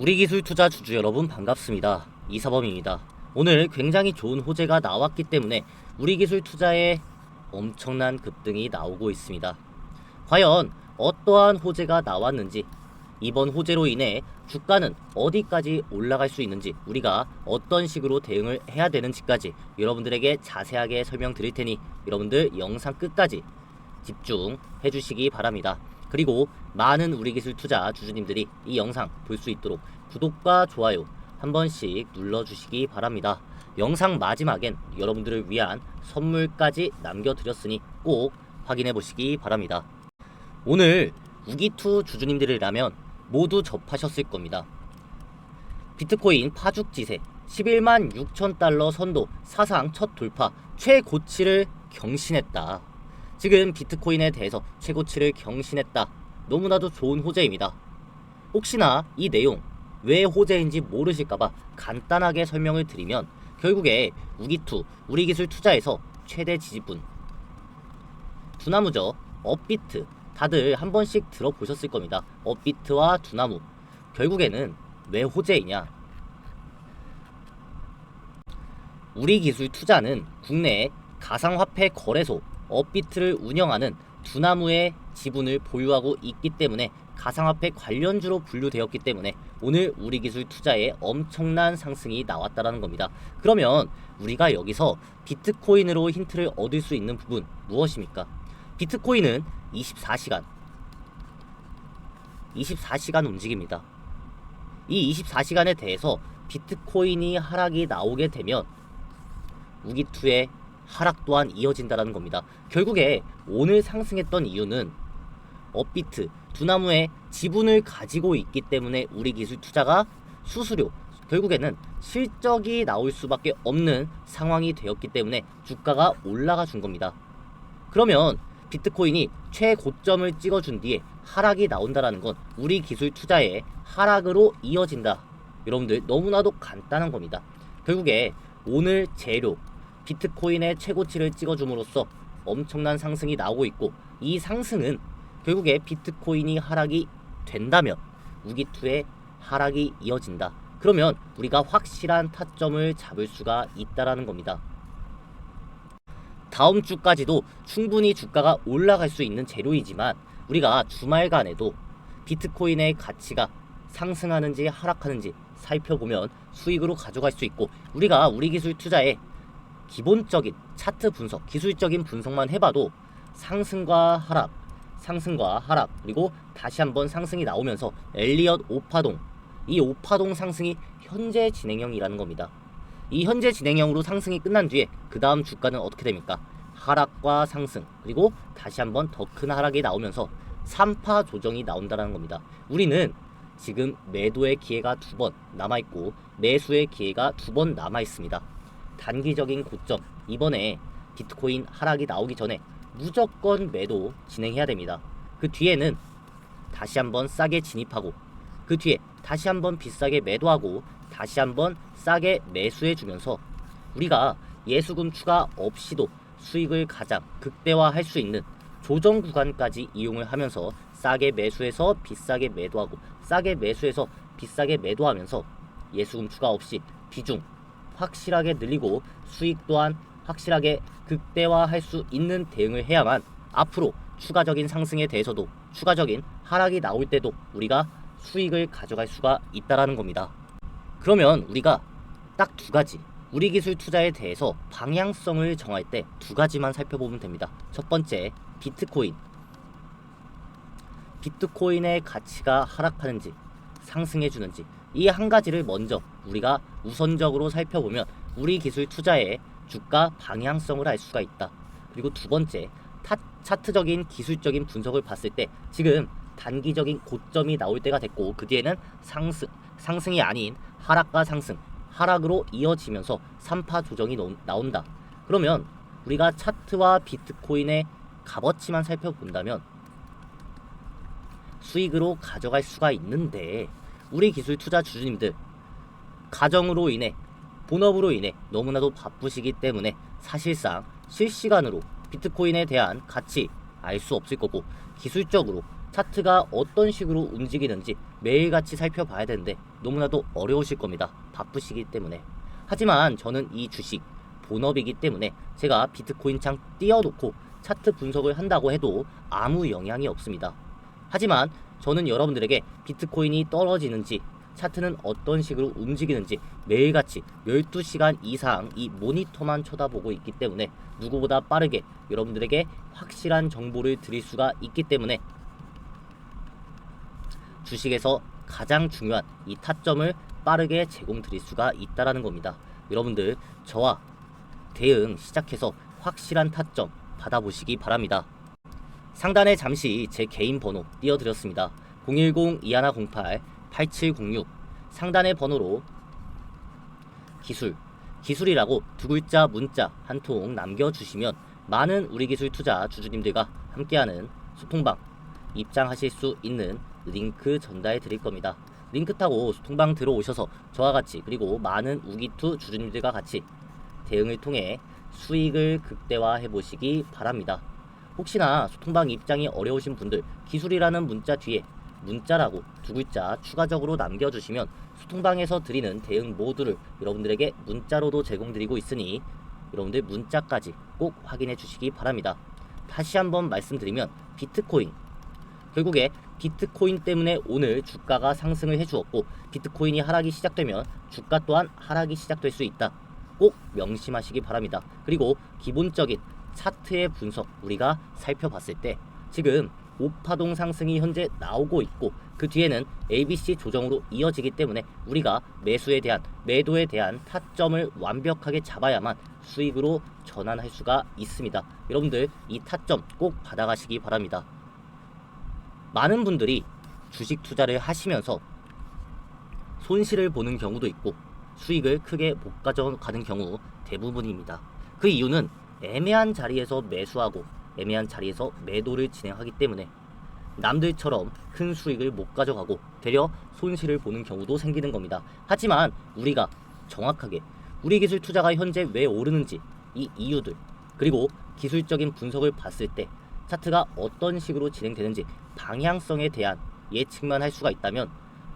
우리 기술 투자 주주 여러분 반갑습니다. 이사범입니다. 오늘 굉장히 좋은 호재가 나왔기 때문에 우리 기술 투자에 엄청난 급등이 나오고 있습니다. 과연 어떠한 호재가 나왔는지 이번 호재로 인해 주가는 어디까지 올라갈 수 있는지 우리가 어떤 식으로 대응을 해야 되는지까지 여러분들에게 자세하게 설명드릴 테니 여러분들 영상 끝까지 집중해 주시기 바랍니다. 그리고 많은 우리 기술 투자 주주님들이 이 영상 볼 수 있도록 구독과 좋아요 한 번씩 눌러주시기 바랍니다. 영상 마지막엔 여러분들을 위한 선물까지 남겨드렸으니 꼭 확인해 보시기 바랍니다. 오늘 우기투 주주님들이라면 모두 접하셨을 겁니다. 비트코인 파죽지세 11만 6천 달러 선도 사상 첫 돌파 최고치를 경신했다. 지금 비트코인에 대해서 최고치를 경신했다. 너무나도 좋은 호재입니다. 혹시나 이 내용 왜 호재인지 모르실까봐 간단하게 설명을 드리면 결국에 우기투 우리 기술 투자에서 최대 지지분 두나무죠 업비트 다들 한 번씩 들어보셨을 겁니다. 업비트와 두나무 결국에는 왜 호재이냐? 우리 기술 투자는 국내 가상화폐 거래소 업비트를 운영하는 두나무의 지분을 보유하고 있기 때문에 가상화폐 관련주로 분류되었기 때문에 오늘 우리 기술 투자에 엄청난 상승이 나왔다라는 겁니다. 그러면 우리가 여기서 비트코인으로 힌트를 얻을 수 있는 부분 무엇입니까? 비트코인은 24시간 24시간 움직입니다. 이 24시간에 대해서 비트코인이 하락이 나오게 되면 우기투의 하락 또한 이어진다라는 겁니다. 결국에 오늘 상승했던 이유는 업비트 두 나무의 지분을 가지고 있기 때문에 우리 기술 투자가 수수료 결국에는 실적이 나올 수밖에 없는 상황이 되었기 때문에 주가가 올라가 준 겁니다. 그러면 비트코인이 최고점을 찍어준 뒤에 하락이 나온다라는 건 우리 기술 투자의 하락으로 이어진다. 여러분들 너무나도 간단한 겁니다. 결국에 오늘 재료 비트코인의 최고치를 찍어줌으로써 엄청난 상승이 나오고 있고 이 상승은 결국에 비트코인이 하락이 된다면 우기투의 하락이 이어진다. 그러면 우리가 확실한 타점을 잡을 수가 있다라는 겁니다. 다음 주까지도 충분히 주가가 올라갈 수 있는 재료이지만 우리가 주말간에도 비트코인의 가치가 상승하는지 하락하는지 살펴보면 수익으로 가져갈 수 있고 우리가 우리 기술 투자에 기본적인 차트 분석, 기술적인 분석만 해봐도 상승과 하락, 상승과 하락, 그리고 다시 한번 상승이 나오면서 엘리엇 5파동, 이 5파동 상승이 현재 진행형이라는 겁니다. 이 현재 진행형으로 상승이 끝난 뒤에 그 다음 주가는 어떻게 됩니까? 하락과 상승, 그리고 다시 한번 더 큰 하락이 나오면서 3파 조정이 나온다는 겁니다. 우리는 지금 매도의 기회가 두 번 남아있고 매수의 기회가 두 번 남아있습니다. 단기적인 고점 이번에 비트코인 하락이 나오기 전에 무조건 매도 진행해야 됩니다. 그 뒤에는 다시 한번 싸게 진입하고 그 뒤에 다시 한번 비싸게 매도하고 다시 한번 싸게 매수해 주면서 우리가 예수금 추가 없이도 수익을 가장 극대화할 수 있는 조정 구간까지 이용을 하면서 싸게 매수해서 비싸게 매도하고 싸게 매수해서 비싸게 매도하면서 예수금 추가 없이 비중 확실하게 늘리고 수익 또한 확실하게 극대화할 수 있는 대응을 해야만 앞으로 추가적인 상승에 대해서도 추가적인 하락이 나올 때도 우리가 수익을 가져갈 수가 있다라는 겁니다. 그러면 우리가 딱 두 가지 우리 기술 투자에 대해서 방향성을 정할 때 두 가지만 살펴보면 됩니다. 첫 번째 비트코인 비트코인의 가치가 하락하는지 상승해 주는지 이 한 가지를 먼저 우리가 우선적으로 살펴보면 우리 기술 투자의 주가 방향성을 알 수가 있다. 그리고 두 번째 타, 차트적인 기술적인 분석을 봤을 때 지금 단기적인 고점이 나올 때가 됐고 그 뒤에는 상승 상승이 아닌 하락과 상승 하락으로 이어지면서 3파 조정이 노- 나온다. 그러면 우리가 차트와 비트코인의 값어치만 살펴본다면 수익으로 가져갈 수가 있는데 우리 기술 투자 주주님들 가정으로 인해 본업으로 인해 너무나도 바쁘시기 때문에 사실상 실시간으로 비트코인에 대한 가치 알 수 없을 거고 기술적으로 차트가 어떤 식으로 움직이는지 매일같이 살펴봐야 되는데 너무나도 어려우실 겁니다. 바쁘시기 때문에. 하지만 저는 이 주식 본업이기 때문에 제가 비트코인 창 띄워놓고 차트 분석을 한다고 해도 아무 영향이 없습니다. 하지만 저는 여러분들에게 비트코인이 떨어지는지 차트는 어떤 식으로 움직이는지 매일같이 12시간 이상 이 모니터만 쳐다보고 있기 때문에 누구보다 빠르게 여러분들에게 확실한 정보를 드릴 수가 있기 때문에 주식에서 가장 중요한 이 타점을 빠르게 제공드릴 수가 있다라는 겁니다. 여러분들 저와 대응 시작해서 확실한 타점 받아보시기 바랍니다. 상단에 잠시 제 개인 번호 띄워드렸습니다. 010-2108-8706 상단의 번호로 기술, 기술이라고 두 글자 문자 한 통 남겨주시면 많은 우리 기술 투자 주주님들과 함께하는 소통방 입장하실 수 있는 링크 전달해 드릴 겁니다. 링크 타고 소통방 들어오셔서 저와 같이 그리고 많은 우기투 주주님들과 같이 대응을 통해 수익을 극대화해 보시기 바랍니다. 혹시나 소통방 입장이 어려우신 분들 기술이라는 문자 뒤에 문자라고 두 글자 추가적으로 남겨주시면 소통방에서 드리는 대응 모두를 여러분들에게 문자로도 제공드리고 있으니 여러분들 문자까지 꼭 확인해 주시기 바랍니다. 다시 한번 말씀드리면 비트코인 결국에 비트코인 때문에 오늘 주가가 상승을 해주었고 비트코인이 하락이 시작되면 주가 또한 하락이 시작될 수 있다. 꼭 명심하시기 바랍니다. 그리고 기본적인 차트의 분석 우리가 살펴봤을 때 지금 오파동 상승이 현재 나오고 있고 그 뒤에는 ABC 조정으로 이어지기 때문에 우리가 매수에 대한 매도에 대한 타점을 완벽하게 잡아야만 수익으로 전환할 수가 있습니다. 여러분들 이 타점 꼭 받아가시기 바랍니다. 많은 분들이 주식 투자를 하시면서 손실을 보는 경우도 있고 수익을 크게 못 가져가는 경우 대부분입니다. 그 이유는 애매한 자리에서 매수하고 애매한 자리에서 매도를 진행하기 때문에 남들처럼 큰 수익을 못 가져가고 되려 손실을 보는 경우도 생기는 겁니다. 하지만 우리가 정확하게 우리 기술 투자가 현재 왜 오르는지 이 이유들 그리고 기술적인 분석을 봤을 때 차트가 어떤 식으로 진행되는지 방향성에 대한 예측만 할 수가 있다면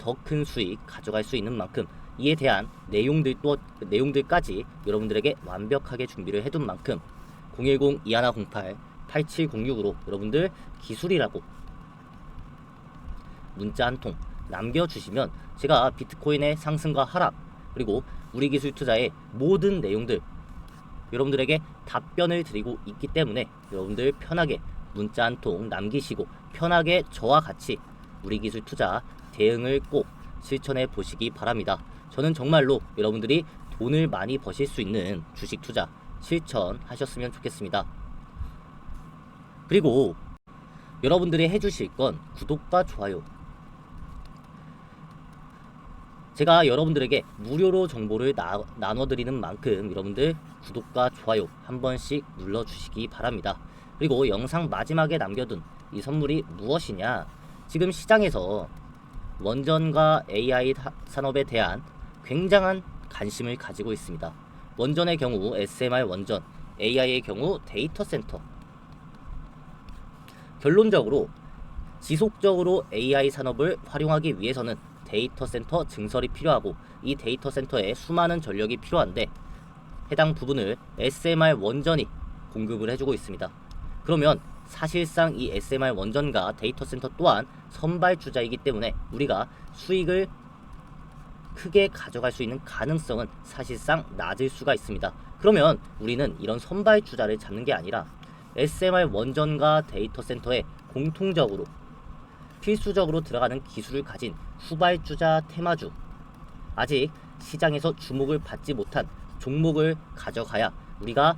더 큰 수익 가져갈 수 있는 만큼 이에 대한 내용들 또 내용들까지 여러분들에게 완벽하게 준비를 해둔 만큼 010-2108-8706으로 여러분들 기술이라고 문자 한 통 남겨주시면 제가 비트코인의 상승과 하락 그리고 우리 기술 투자의 모든 내용들 여러분들에게 답변을 드리고 있기 때문에 여러분들 편하게 문자 한 통 남기시고 편하게 저와 같이 우리 기술 투자 대응을 꼭 실천해 보시기 바랍니다. 저는 정말로 여러분들이 돈을 많이 버실 수 있는 주식 투자 실천하셨으면 좋겠습니다. 그리고 여러분들이 해주실 건 구독과 좋아요. 제가 여러분들에게 무료로 정보를 나, 나눠드리는 만큼 여러분들 구독과 좋아요 한 번씩 눌러주시기 바랍니다. 그리고 영상 마지막에 남겨둔 이 선물이 무엇이냐? 지금 시장에서 원전과 AI 사- 산업에 대한 굉장한 관심을 가지고 있습니다. 원전의 경우 SMR 원전, AI의 경우 데이터 센터. 결론적으로 지속적으로 AI 산업을 활용하기 위해서는 데이터 센터 증설이 필요하고 이 데이터 센터에 수많은 전력이 필요한데 해당 부분을 SMR 원전이 공급을 해주고 있습니다. 그러면 사실상 이 SMR 원전과 데이터 센터 또한 선발주자이기 때문에 우리가 수익을 크게 가져갈 수 있는 가능성은 사실상 낮을 수가 있습니다. 그러면 우리는 이런 선발주자를 잡는 게 아니라 SMR 원전과 데이터 센터에 공통적으로 필수적으로 들어가는 기술을 가진 후발주자 테마주 아직 시장에서 주목을 받지 못한 종목을 가져가야 우리가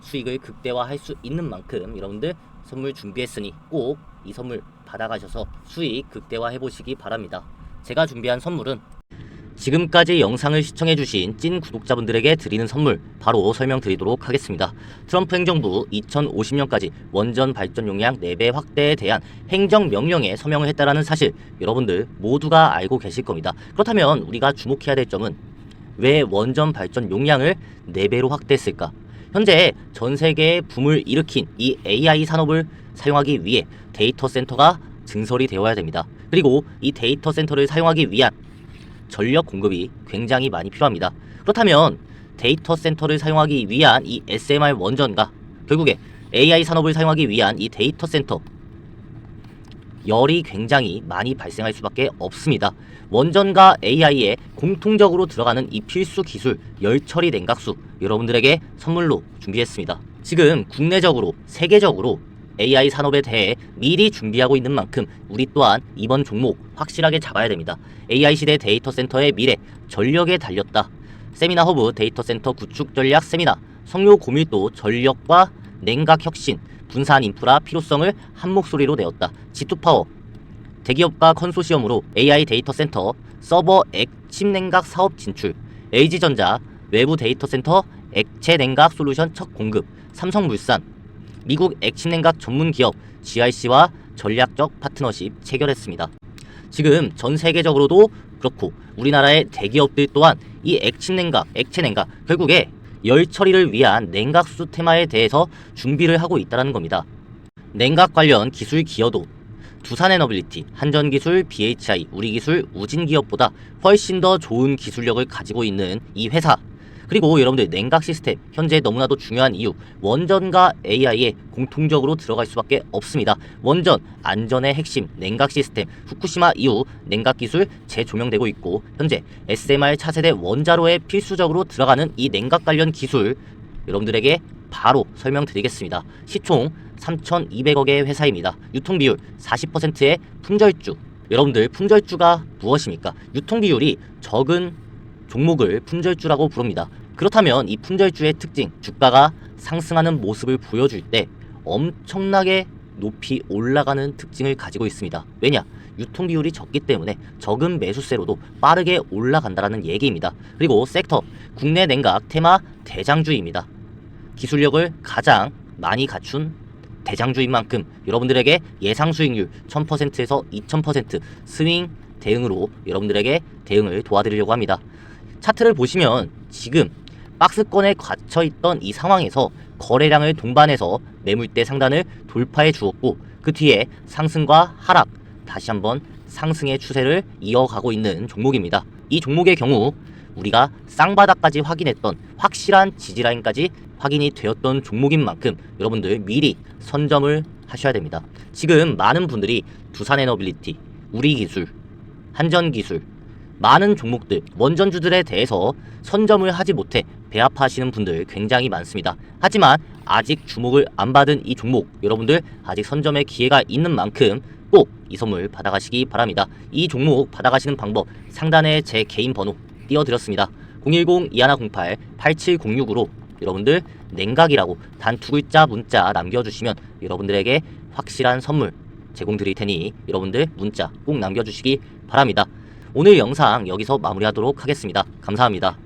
수익을 극대화할 수 있는 만큼 여러분들 선물 준비했으니 꼭 이 선물 받아가셔서 수익 극대화해 보시기 바랍니다. 제가 준비한 선물은 지금까지 영상을 시청해주신 찐 구독자분들에게 드리는 선물 바로 설명드리도록 하겠습니다. 트럼프 행정부 2050년까지 원전 발전 용량 4배 확대에 대한 행정명령에 서명을 했다라는 사실 여러분들 모두가 알고 계실 겁니다. 그렇다면 우리가 주목해야 될 점은 왜 원전 발전 용량을 4배로 확대했을까? 현재 전 세계에 붐을 일으킨 이 AI 산업을 사용하기 위해 데이터 센터가 증설이 되어야 됩니다. 그리고 이 데이터 센터를 사용하기 위한 전력 공급이 굉장히 많이 필요합니다. 그렇다면 데이터 센터를 사용하기 위한 이 SMR 원전과 결국에 AI 산업을 사용하기 위한 이 데이터 센터 열이 굉장히 많이 발생할 수밖에 없습니다. 원전과 AI에 공통적으로 들어가는 이 필수 기술 열 처리 냉각수 여러분들에게 선물로 준비했습니다. 지금 국내적으로 세계적으로 AI 산업에 대해 미리 준비하고 있는 만큼 우리 또한 이번 종목 확실하게 잡아야 됩니다. AI 시대 데이터 센터의 미래 전력에 달렸다. 세미나 허브 데이터 센터 구축 전략 세미나 성료 고밀도 전력과 냉각 혁신 분산 인프라 필요성을 한 목소리로 내었다. G2파워 대기업과 컨소시엄으로 AI 데이터 센터 서버 액침 냉각 사업 진출 LG전자 외부 데이터 센터 액체 냉각 솔루션 첫 공급 삼성물산 미국 액침 냉각 전문 기업 GRC와 전략적 파트너십 체결했습니다. 지금 전 세계적으로도 그렇고 우리나라의 대기업들 또한 이 액침 냉각, 액체 냉각 결국에 열 처리를 위한 냉각수 테마에 대해서 준비를 하고 있다는 겁니다. 냉각 관련 기술 기여도 두산에너빌리티, 한전기술, BHI, 우리기술, 우진기업보다 훨씬 더 좋은 기술력을 가지고 있는 이 회사. 그리고 여러분들 냉각 시스템 현재 너무나도 중요한 이유 원전과 AI에 공통적으로 들어갈 수밖에 없습니다. 원전 안전의 핵심 냉각 시스템 후쿠시마 이후 냉각 기술 재조명되고 있고 현재 SMR 차세대 원자로에 필수적으로 들어가는 이 냉각 관련 기술 여러분들에게 바로 설명드리겠습니다. 시총 3,200억의 회사입니다. 유통 비율 40%의 품절주. 여러분들 품절주가 무엇입니까? 유통 비율이 적은 종목을 품절주라고 부릅니다. 그렇다면 이 품절주의 특징, 주가가 상승하는 모습을 보여줄 때 엄청나게 높이 올라가는 특징을 가지고 있습니다. 왜냐? 유통 비율이 적기 때문에 적은 매수세로도 빠르게 올라간다는 얘기입니다. 그리고 섹터, 국내 냉각 테마 대장주입니다. 기술력을 가장 많이 갖춘 대장주인 만큼 여러분들에게 예상 수익률 1000%에서 2000% 스윙 대응으로 여러분들에게 대응을 도와드리려고 합니다. 차트를 보시면 지금 박스권에 갇혀 있던 이 상황에서 거래량을 동반해서 매물대 상단을 돌파해 주었고 그 뒤에 상승과 하락 다시 한번 상승의 추세를 이어가고 있는 종목입니다. 이 종목의 경우 우리가 쌍바닥까지 확인했던 확실한 지지라인까지 확인이 되었던 종목인 만큼 여러분들 미리 선점을 하셔야 됩니다. 지금 많은 분들이 두산에너빌리티, 우리기술, 한전기술 많은 종목들, 원전주들에 대해서 선점을 하지 못해 배합하시는 분들 굉장히 많습니다. 하지만 아직 주목을 안 받은 이 종목 여러분들 아직 선점의 기회가 있는 만큼 꼭 이 선물 받아가시기 바랍니다. 이 종목 받아가시는 방법 상단에 제 개인 번호 띄워드렸습니다. 010-2108-8706으로 여러분들 냉각이라고 단 두 글자 문자 남겨주시면 여러분들에게 확실한 선물 제공드릴 테니 여러분들 문자 꼭 남겨주시기 바랍니다. 오늘 영상 여기서 마무리하도록 하겠습니다. 감사합니다.